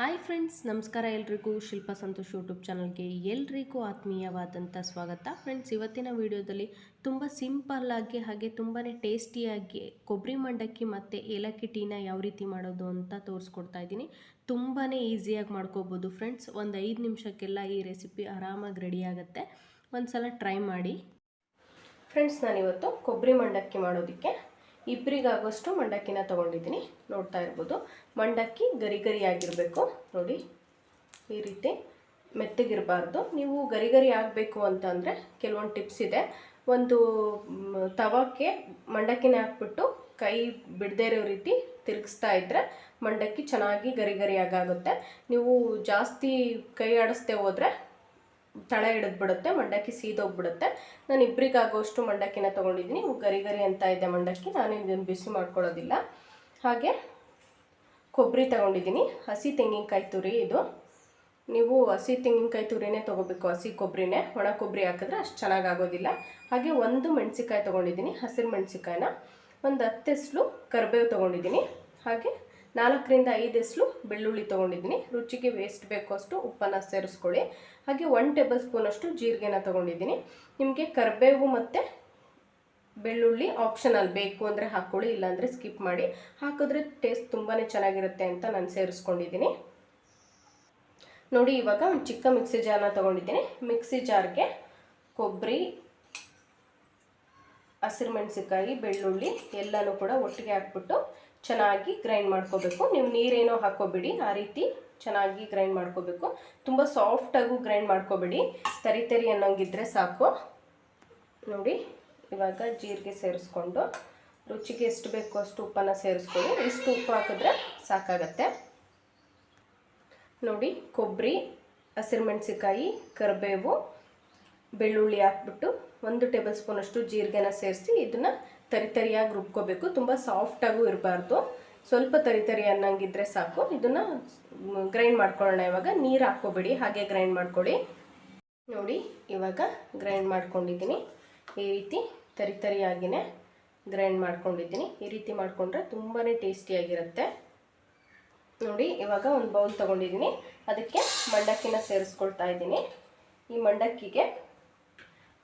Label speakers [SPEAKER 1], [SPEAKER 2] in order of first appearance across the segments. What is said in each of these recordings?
[SPEAKER 1] Hi friends, ನಮಸ್ಕಾರ ಎಲ್ರಿಗೂ. ಶಿಲ್ಪ Santosh YouTube ಚಾನಲ್ಗೆ ಎಲ್ರಿಗೂ ಆತ್ಮೀಯವಾದಂಥ ಸ್ವಾಗತ. ಫ್ರೆಂಡ್ಸ್, ಇವತ್ತಿನ ವಿಡಿಯೋದಲ್ಲಿ ತುಂಬ ಸಿಂಪಲ್ಲಾಗಿ ಹಾಗೆ ತುಂಬಾ ಟೇಸ್ಟಿಯಾಗಿ ಕೊಬ್ಬರಿ ಮಂಡಕ್ಕಿ ಮತ್ತು ಏಲಕ್ಕಿ ಟೀನ ಯಾವ ರೀತಿ ಮಾಡೋದು ಅಂತ ತೋರಿಸ್ಕೊಡ್ತಾ ಇದ್ದೀನಿ. ತುಂಬಾ ಈಸಿಯಾಗಿ ಮಾಡ್ಕೋಬೋದು ಫ್ರೆಂಡ್ಸ್. ಒಂದು ಐದು ನಿಮಿಷಕ್ಕೆಲ್ಲ ಈ ರೆಸಿಪಿ ಆರಾಮಾಗಿ ರೆಡಿ ಆಗುತ್ತೆ. ಒಂದು ಸಲ ಟ್ರೈ ಮಾಡಿ. ಫ್ರೆಂಡ್ಸ್, ನಾನಿವತ್ತು ಕೊಬ್ಬರಿ ಮಂಡಕ್ಕಿ ಮಾಡೋದಕ್ಕೆ ಇಬ್ಬರಿಗಾಗೋಷ್ಟು ಮಂಡಕ್ಕಿನ ತೊಗೊಂಡಿದ್ದೀನಿ. ನೋಡ್ತಾ ಇರ್ಬೋದು. ಮಂಡಕ್ಕಿ ಗರಿ ಗರಿ ಆಗಿರಬೇಕು ನೋಡಿ, ಈ ರೀತಿ ಮೆತ್ತಗಿರಬಾರ್ದು. ನೀವು ಗರಿ ಗರಿ ಆಗಬೇಕು ಅಂತಂದರೆ ಕೆಲವೊಂದು ಟಿಪ್ಸ್ ಇದೆ. ಒಂದು ತವಕ್ಕೆ ಮಂಡಕ್ಕಿನ ಹಾಕ್ಬಿಟ್ಟು ಕೈ ಬಿಡದೇ ಇರೋ ರೀತಿ ತಿರುಗಿಸ್ತಾ ಇದ್ದರೆ ಮಂಡಕ್ಕಿ ಚೆನ್ನಾಗಿ ಗರಿ ಗರಿಯಾಗುತ್ತೆ ನೀವು ಜಾಸ್ತಿ ಕೈ ಆಡಿಸ್ದೆ ಹೋದರೆ ತಳ ಹಿಡಿದ್ಬಿಡುತ್ತೆ ಮಂಡಕ್ಕಿ ಸೀದೋಗ್ಬಿಡುತ್ತೆ ನಾನು ಇಬ್ಬರಿಗಾಗೋಷ್ಟು ಮಂಡಕ್ಕಿನ ತೊಗೊಂಡಿದ್ದೀನಿ ಗರಿ ಗರಿ ಅಂತ ಇದೆ ಮಂಡಕ್ಕಿ, ನಾನು ಇದನ್ನು ಬಿಸಿ ಮಾಡ್ಕೊಳ್ಳೋದಿಲ್ಲ. ಹಾಗೆ ಕೊಬ್ಬರಿ ತಗೊಂಡಿದ್ದೀನಿ ಹಸಿ ತೆಂಗಿನಕಾಯಿ ತುರಿ ಇದು. ನೀವು ಹಸಿ ತೆಂಗಿನಕಾಯಿ ತುರಿನೇ ತೊಗೋಬೇಕು, ಹಸಿ ಕೊಬ್ಬರಿನೇ. ಒಣ ಕೊಬ್ಬರಿ ಹಾಕಿದ್ರೆ ಅಷ್ಟು ಚೆನ್ನಾಗಿ ಆಗೋದಿಲ್ಲ ಹಾಗೆ ಒಂದು ಮೆಣಸಿಕಾಯಿ ತೊಗೊಂಡಿದ್ದೀನಿ ಹಸಿರು ಮೆಣಸಿಕಾಯಿನ ಒಂದು ಹತ್ತು ಎಸ್ಲು ಕರಿಬೇವು ತೊಗೊಂಡಿದ್ದೀನಿ ಹಾಗೆ ನಾಲ್ಕರಿಂದ ಐದು ಎಸ್ಲು ಬೆಳ್ಳುಳ್ಳಿ ತೊಗೊಂಡಿದ್ದೀನಿ. ರುಚಿಗೆ ವೇಸ್ಟ್ ಬೇಕು ಅಷ್ಟು ಉಪ್ಪನ್ನು ಸೇರಿಸ್ಕೊಳ್ಳಿ. ಹಾಗೆ ಒನ್ ಟೇಬಲ್ ಸ್ಪೂನಷ್ಟು ಜೀರಿಗೆನ ತೊಗೊಂಡಿದ್ದೀನಿ. ನಿಮಗೆ ಕರಿಬೇವು ಮತ್ತು ಬೆಳ್ಳುಳ್ಳಿ ಆಪ್ಷನಲ್ ಬೇಕು ಅಂದರೆ ಹಾಕ್ಕೊಳ್ಳಿ ಇಲ್ಲಾಂದರೆ ಸ್ಕಿಪ್ ಮಾಡಿ. ಹಾಕಿದ್ರೆ ಟೇಸ್ಟ್ ತುಂಬಾ ಚೆನ್ನಾಗಿರುತ್ತೆ ಅಂತ ನಾನು ಸೇರಿಸ್ಕೊಂಡಿದ್ದೀನಿ. ನೋಡಿ, ಇವಾಗ ಒಂದು ಚಿಕ್ಕ ಮಿಕ್ಸಿ ಜಾರನ್ನ ತೊಗೊಂಡಿದ್ದೀನಿ. ಮಿಕ್ಸಿ ಜಾರ್ಗೆ ಕೊಬ್ಬರಿ ಹಸಿರು ಮೆಣಸಿಕಾಯಿ ಬೆಳ್ಳುಳ್ಳಿ ಎಲ್ಲನೂ ಕೂಡ ಒಟ್ಟಿಗೆ ಹಾಕ್ಬಿಟ್ಟು ಚೆನ್ನಾಗಿ ಗ್ರೈಂಡ್ ಮಾಡ್ಕೋಬೇಕು. ನೀವು ನೀರೇನೋ ಹಾಕೋಬೇಡಿ ಆ ರೀತಿ ಚೆನ್ನಾಗಿ ಗ್ರೈಂಡ್ ಮಾಡ್ಕೋಬೇಕು. ತುಂಬ ಸಾಫ್ಟಾಗೂ ಗ್ರೈಂಡ್ ಮಾಡ್ಕೋಬೇಡಿ. ತರಿ ತರಿ ಅನ್ನೋಂಗಿದ್ರೆ ಸಾಕು. ನೋಡಿ, ಇವಾಗ ಜೀರಿಗೆ ಸೇರಿಸ್ಕೊಂಡು ರುಚಿಗೆ ಎಷ್ಟು ಬೇಕೋ ಅಷ್ಟು ಉಪ್ಪನ್ನು ಸೇರಿಸ್ಕೊಳ್ಳಿ. ಇಷ್ಟು ಉಪ್ಪು ಹಾಕಿದ್ರೆ ಸಾಕಾಗತ್ತೆ. ನೋಡಿ, ಕೊಬ್ಬರಿ, ಹಸಿರು ಮೆಣಸಿಕಾಯಿ ಕರಿಬೇವು, ಬೆಳ್ಳುಳ್ಳಿ ಹಾಕ್ಬಿಟ್ಟು ಒಂದು ಟೇಬಲ್ ಸ್ಪೂನಷ್ಟು ಜೀರಿಗೆನ ಸೇರಿಸಿ ಇದನ್ನು ತರಿತರಿಯಾಗಿ ರುಬ್ಕೋಬೇಕು. ತುಂಬ ಸಾಫ್ಟಾಗೂ ಇರಬಾರ್ದು. ಸ್ವಲ್ಪ ತರಿ ತರಿ ಅನ್ನಂಗಿದ್ರೆ ಸಾಕು. ಇದನ್ನು ಗ್ರೈಂಡ್ ಮಾಡ್ಕೊಳ್ಳೋಣ ಇವಾಗ. ನೀರು ಹಾಕ್ಕೋಬೇಡಿ. ಹಾಗೆ ಗ್ರೈಂಡ್ ಮಾಡ್ಕೊಳ್ಳಿ. ನೋಡಿ, ಇವಾಗ ಗ್ರೈಂಡ್ ಮಾಡ್ಕೊಂಡಿದ್ದೀನಿ. ಈ ರೀತಿ ತರಿತರಿಯಾಗಿನೇ ಗ್ರೈಂಡ್ ಮಾಡ್ಕೊಂಡಿದ್ದೀನಿ. ಈ ರೀತಿ ಮಾಡಿಕೊಂಡ್ರೆ ತುಂಬಾ ಟೇಸ್ಟಿಯಾಗಿರುತ್ತೆ ನೋಡಿ, ಇವಾಗ ಒಂದು ಬೌಲ್ ತೊಗೊಂಡಿದ್ದೀನಿ. ಅದಕ್ಕೆ ಮಂಡಕ್ಕಿನ ಸೇರಿಸ್ಕೊಳ್ತಾ ಇದ್ದೀನಿ. ಈ ಮಂಡಕ್ಕಿಗೆ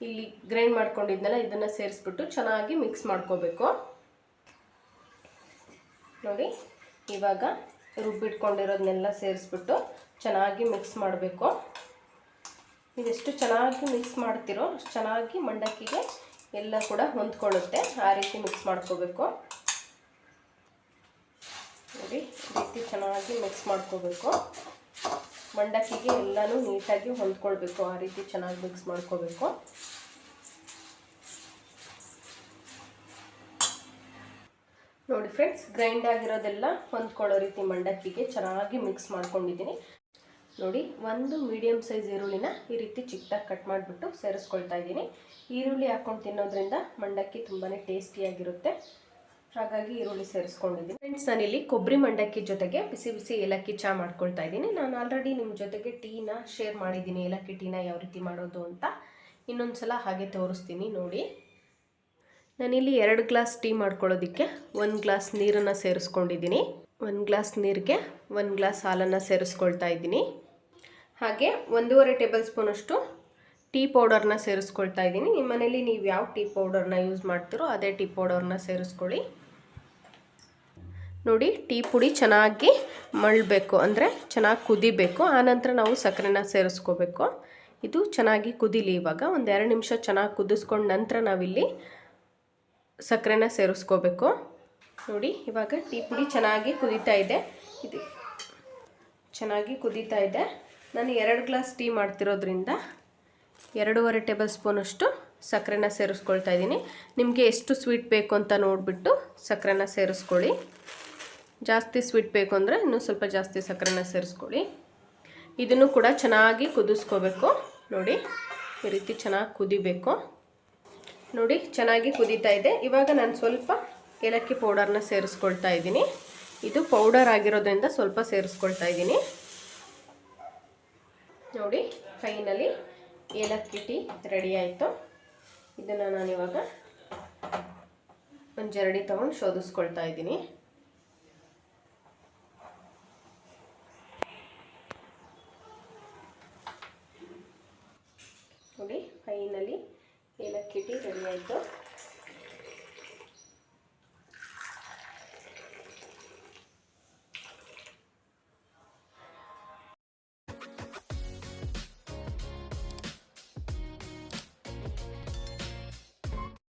[SPEAKER 1] ಇಲ್ಲಿ ಗ್ರೈಂಡ್ ಮಾಡ್ಕೊಂಡಿದ್ನಲ್ಲ, ಇದನ್ನು ಸೇರಿಸ್ಬಿಟ್ಟು ಚೆನ್ನಾಗಿ ಮಿಕ್ಸ್ ಮಾಡ್ಕೋಬೇಕು. ನೋಡಿ, ಇವಾಗ ರುಬ್ಬಿಟ್ಕೊಂಡಿರೋದನ್ನೆಲ್ಲ ಸೇರಿಸ್ಬಿಟ್ಟು ಚೆನ್ನಾಗಿ ಮಿಕ್ಸ್ ಮಾಡಬೇಕು. ನೀವೆಷ್ಟು ಚೆನ್ನಾಗಿ ಮಿಕ್ಸ್ ಮಾಡ್ತೀರೋ ಅಷ್ಟು ಚೆನ್ನಾಗಿ ಮಂಡಕ್ಕಿಗೆ ಎಲ್ಲ ಕೂಡ ಹೊಂದ್ಕೊಳ್ಳುತ್ತೆ. ಆ ರೀತಿ ಮಿಕ್ಸ್ ಮಾಡ್ಕೋಬೇಕು. ನೋಡಿ, ಈ ರೀತಿ ಚೆನ್ನಾಗಿ ಮಿಕ್ಸ್ ಮಾಡ್ಕೋಬೇಕು. ಮಂಡಕ್ಕಿಗೆ ಎಲ್ಲನೂ ನೀಟಾಗಿ ಹೊಂದ್ಕೊಳ್ಬೇಕು. ಆ ರೀತಿ ಚೆನ್ನಾಗಿ ಮಿಕ್ಸ್ ಮಾಡ್ಕೋಬೇಕು ನೋಡಿ ಫ್ರೆಂಡ್ಸ್ ಗ್ರೈಂಡ್ ಆಗಿರೋದೆಲ್ಲ ಹೊಂದ್ಕೊಳ್ಳೋ ರೀತಿ ಮಂಡಕ್ಕಿಗೆ ಚೆನ್ನಾಗಿ ಮಿಕ್ಸ್ ಮಾಡ್ಕೊಂಡಿದ್ದೀನಿ. ನೋಡಿ, ಒಂದು ಮೀಡಿಯಮ್ ಸೈಜ್ ಈರುಳ್ಳಿನ ಈ ರೀತಿ ಚಿಕ್ಕದಾಗಿ ಕಟ್ ಮಾಡಿಬಿಟ್ಟು ಸೇರಿಸ್ಕೊಳ್ತಾ ಇದ್ದೀನಿ. ಈರುಳ್ಳಿ ಹಾಕ್ಕೊಂಡು ತಿನ್ನೋದ್ರಿಂದ ಮಂಡಕ್ಕಿ ತುಂಬಾ ಟೇಸ್ಟಿಯಾಗಿರುತ್ತೆ ಹಾಗಾಗಿ ಈರುಳ್ಳಿ ಸೇರಿಸ್ಕೊಂಡಿದ್ದೀನಿ. ಫ್ರೆಂಡ್ಸ್ ನಾನಿಲ್ಲಿ ಕೊಬ್ಬರಿ ಮಂಡಕ್ಕಿ ಜೊತೆಗೆ ಬಿಸಿ ಬಿಸಿ ಏಲಕ್ಕಿ ಚಹಾ ಮಾಡ್ಕೊಳ್ತಾ ಇದ್ದೀನಿ. ನಾನು ಆಲ್ರೆಡಿ ನಿಮ್ಮ ಜೊತೆಗೆ ಟೀನ ಶೇರ್ ಮಾಡಿದ್ದೀನಿ. ಏಲಕ್ಕಿ ಟೀನ ಯಾವ ರೀತಿ ಮಾಡೋದು ಅಂತ. ಇನ್ನೊಂದು ಸಲ ಹಾಗೆ ತೋರಿಸ್ತೀನಿ ನೋಡಿ. ನಾನಿಲ್ಲಿ ಎರಡು ಗ್ಲಾಸ್ ಟೀ ಮಾಡ್ಕೊಳ್ಳೋದಕ್ಕೆ ಒಂದು ಗ್ಲಾಸ್ ನೀರನ್ನು ಸೇರಿಸ್ಕೊಂಡಿದ್ದೀನಿ. ಒಂದು ಗ್ಲಾಸ್ ನೀರಿಗೆ ಒಂದು ಗ್ಲಾಸ್ ಹಾಲನ್ನು ಸೇರಿಸ್ಕೊಳ್ತಾ ಇದ್ದೀನಿ. ಹಾಗೆ ಒಂದೂವರೆ ಟೇಬಲ್ ಸ್ಪೂನಷ್ಟು ಟೀ ಪೌಡರ್ನ ಸೇರಿಸ್ಕೊಳ್ತಾ ಇದ್ದೀನಿ. ನಿಮ್ಮ ಮನೇಲಿ ನೀವು ಯಾವ ಟೀ ಪೌಡರ್ನ ಯೂಸ್ ಮಾಡ್ತೀರೋ ಅದೇ ಟೀ ಪೌಡರ್ನ ಸೇರಿಸ್ಕೊಳ್ಳಿ. ನೋಡಿ, ಟೀ ಪುಡಿ ಚೆನ್ನಾಗಿ ಮಳ್ಳಬೇಕು ಅಂದರೆ ಚೆನ್ನಾಗಿ ಕುದಿಬೇಕು. ಆನಂತರ ನಾವು ಸಕ್ಕರೆನ ಸೇರಿಸ್ಕೋಬೇಕು. ಇದು ಚೆನ್ನಾಗಿ ಕುದಿಲಿ ಇವಾಗ. ಒಂದು ಎರಡು ನಿಮಿಷ ಚೆನ್ನಾಗಿ ಕುದಿಸ್ಕೊಂಡ ನಂತರ ನಾವಿಲ್ಲಿ ಸಕ್ಕರೆನ ಸೇರಿಸ್ಕೋಬೇಕು. ನೋಡಿ, ಇವಾಗ ಟೀ ಪುಡಿ ಚೆನ್ನಾಗಿ ಕುದೀತಾ ಇದೆ. ಇದು ಚೆನ್ನಾಗಿ ಕುದೀತಾ ಇದೆ. ನಾನು ಎರಡು ಗ್ಲಾಸ್ ಟೀ ಮಾಡ್ತಿರೋದ್ರಿಂದ ಎರಡೂವರೆ ಟೇಬಲ್ ಸ್ಪೂನಷ್ಟು ಸಕ್ಕರೆನ ಸೇರಿಸ್ಕೊಳ್ತಾ ಇದ್ದೀನಿ. ನಿಮಗೆ ಎಷ್ಟು ಸ್ವೀಟ್ ಬೇಕು ಅಂತ ನೋಡಿಬಿಟ್ಟು ಸಕ್ಕರೆನ ಸೇರಿಸ್ಕೊಳ್ಳಿ. ಜಾಸ್ತಿ ಸ್ವೀಟ್ ಬೇಕು ಅಂದರೆ ಇನ್ನೂ ಸ್ವಲ್ಪ ಜಾಸ್ತಿ ಸಕ್ಕರೆನ ಸೇರಿಸ್ಕೊಳ್ಳಿ. ಇದನ್ನು ಕೂಡ ಚೆನ್ನಾಗಿ ಕುದಿಸ್ಕೋಬೇಕು. ನೋಡಿ, ಈ ರೀತಿ ಚೆನ್ನಾಗಿ ಕುದಿಬೇಕು. ನೋಡಿ, ಚೆನ್ನಾಗಿ ಕುದೀತಾ ಇದೆ. ಇವಾಗ ನಾನು ಸ್ವಲ್ಪ ಏಲಕ್ಕಿ ಪೌಡರ್ನ ಸೇರಿಸ್ಕೊಳ್ತಾ ಇದ್ದೀನಿ. ಇದು ಪೌಡರ್ ಆಗಿರೋದ್ರಿಂದ ಸ್ವಲ್ಪ ಸೇರಿಸ್ಕೊಳ್ತಾ ಇದ್ದೀನಿ. ನೋಡಿ ಫೈನಲಿ ಏಲಕ್ಕಿ ಟೀ ರೆಡಿ ಆಯಿತು. ಇದನ್ನು ನಾನಿವಾಗ ಒಂದು ಜರಡಿ ತೊಗೊಂಡು ಶೋಧಿಸ್ಕೊಳ್ತಾ ಇದ್ದೀನಿ. ನೋಡಿ ಫೈನಲಿ ಏಲಕ್ಕಿ ಟೀ ರೆಡಿ ಆಯಿತು.